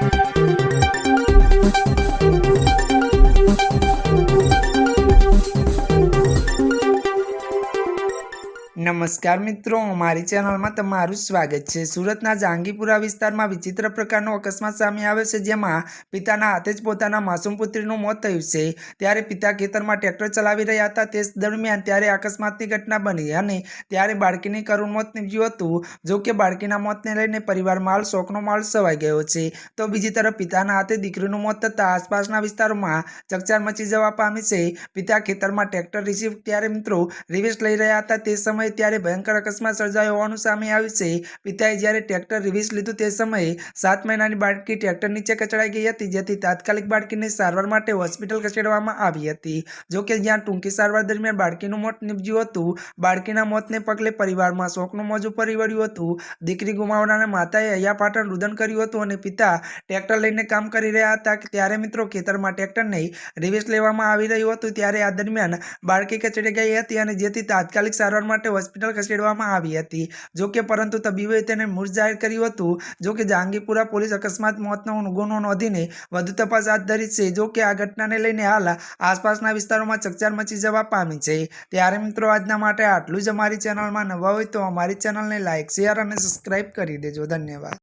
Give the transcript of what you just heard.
Thank you. નમસ્કાર મિત્રો, અમારી ચેનલમાં તમારું સ્વાગત છે. સુરતના જહાંગીપુરા વિસ્તારમાં વિચિત્ર પ્રકારનો અકસ્માત સામે આવ્યો છે, જેમાં પિતાના હાથે જ પોતાના માસૂમ પુત્રીનું મોત થયું છે. ત્યારે પિતા ખેતરમાં ટ્રેક્ટર ચલાવી રહ્યા હતા. તે દરમિયાન ત્યારે અકસ્માતની ઘટના બની અને ત્યારે બાળકીની કરુણ મોત નીપજ્યું હતું. જો કે બાળકીના મોતને લઈને પરિવારમાં માલ શોકનો માલ સવાઈ ગયો છે. તો બીજી તરફ પિતાના હાથે દીકરીનું મોત થતાં આસપાસના વિસ્તારોમાં ચકચાર મચી જવા પામી છે. પિતા ખેતરમાં ટ્રેક્ટર રિસીવ ત્યારે મિત્રો રિવેશ લઈ રહ્યા હતા. તે સમયે ત્યારે ભયંકર અકસ્માત સર્જાયો હોવાનું સામે આવ્યું છે. પિતાએ જ્યારે ટ્રેક્ટર રિવીઝ લીધું તે સમયે સાત મહિનાની બાળકી ટ્રેક્ટર નીચે કચડાઈ ગઈ હતી, જેથી તાત્કાલિક બાળકીને સારવાર માટે હોસ્પિટલ ખસેડવામાં આવી હતી. જોકે જ્યાં ટૂંકી સારવાર દરમિયાન બાળકીનું મોત નીપજ્યું હતું, બાળકીના મોતને પગલે પરિવારમાં શોકનું મોજું ફરી વળ્યું હતું. દીકરી ગુમાવનારા માતાએ અહીંયા પાટણ રુદન કર્યું હતું અને પિતા ટ્રેક્ટર લઈને કામ કરી રહ્યા હતા ત્યારે મિત્રો ખેતરમાં ટ્રેક્ટરને રિવિઝ લેવામાં આવી રહ્યું હતું, ત્યારે આ દરમિયાન બાળકી કચડી ગઈ હતી અને જેથી તાત્કાલિક સારવાર માટે હોસ્પિટલ ખસેડવામાં આવી હતી. જો કે પરંતુ તબીબોએ તેને મૃત જાહેર કર્યું હતું. જો કે જહાંગીરપુરા પોલીસ અકસ્માત મોતનો ગુનો નોંધીને વધુ તપાસ હાથ ધરી છે. જો કે આ ઘટનાને લઈને હાલ આસપાસના વિસ્તારોમાં ચકચાર મચી જવા પામી છે. ત્યારે મિત્રો, આજના માટે આટલું જ અમારી ચેનલમાં નવા હોય તો અમારી ચેનલને લાઇક શેર અને સબસ્ક્રાઇબ કરી દેજો. ધન્યવાદ.